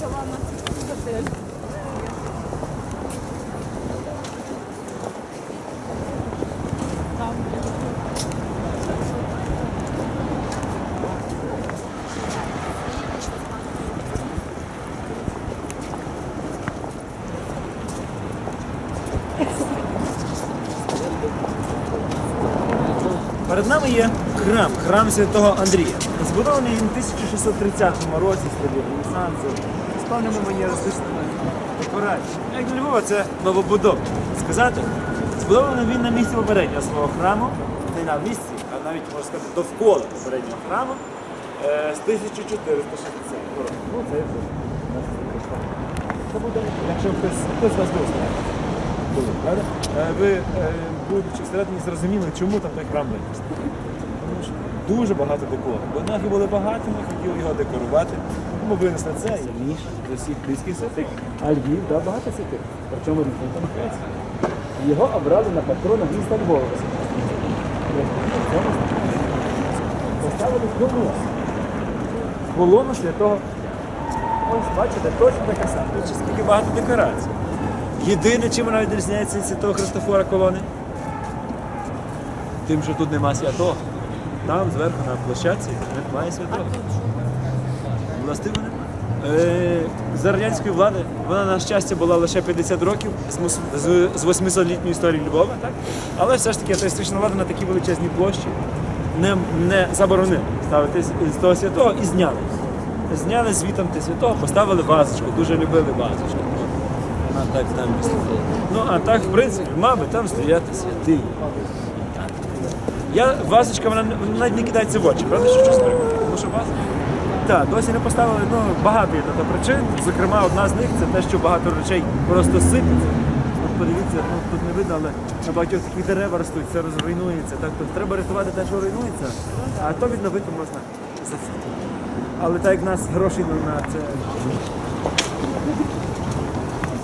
почала на готель. Перед нами є храм, храм святого Андрія. Збудований він у 1630 році в стилі Ренесансу з певними манєристичними декораціями. Як для Львова, це новобудов. Сказати, збудований він на місці попереднього свого храму, не на місці, а навіть можна сказати довкола попереднього храму е, з 1460 року. Ну, це це буде, якщо хтось, хтось вас був правда? Е, Ви, е, будучи всередині, зрозуміли, чому там той храм виніс. Дуже багато декору. Бо наги були багатими, хотіли його декорувати. Тому винесли це і ніж з усіх близьких святих. А Львів, да, багато святих. Причому різних конфесій. Його обрали на патрона міста Львова. Поставили колону. Колону святого. Ось, бачите, точно така сама. Скільки багато декорацій. Єдине, чим вона відрізняється від святого Христофора колони, тим, що тут нема святого. Там зверху на площадці немає святого. Властиво немає. Е, за радянської влади вона, на щастя, була лише 50 років з мус- з, з 800-літньої історії Львова, так? але все ж таки атеїстична влада на такій величезній площі не, не заборонила ставити з з того святого і зняли. Зняли звітом те святого, поставили вазочку, дуже любили вазочку. А так там Ну а так, в принципі, мав би там стояти святий. Я, вазочка, вона навіть не кидається в очі, правда, що щось прикольне? Тому що вазочка. Так, досі не поставили, ну, багато є на то причин. Зокрема, одна з них це те, що багато речей просто сипляться. От подивіться, ну тут не видно, але на багатьох такі дерева ростуть, це розруйнується. Так, тобто треба рятувати те, що руйнується, а то відновити можна за все. Але так як в нас грошей на це.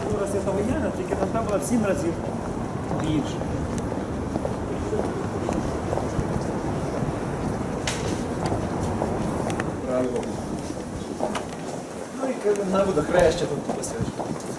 Фігура Святого Яна, тільки там та була в сім разів більше. Ну і на водохреща тут посвячено.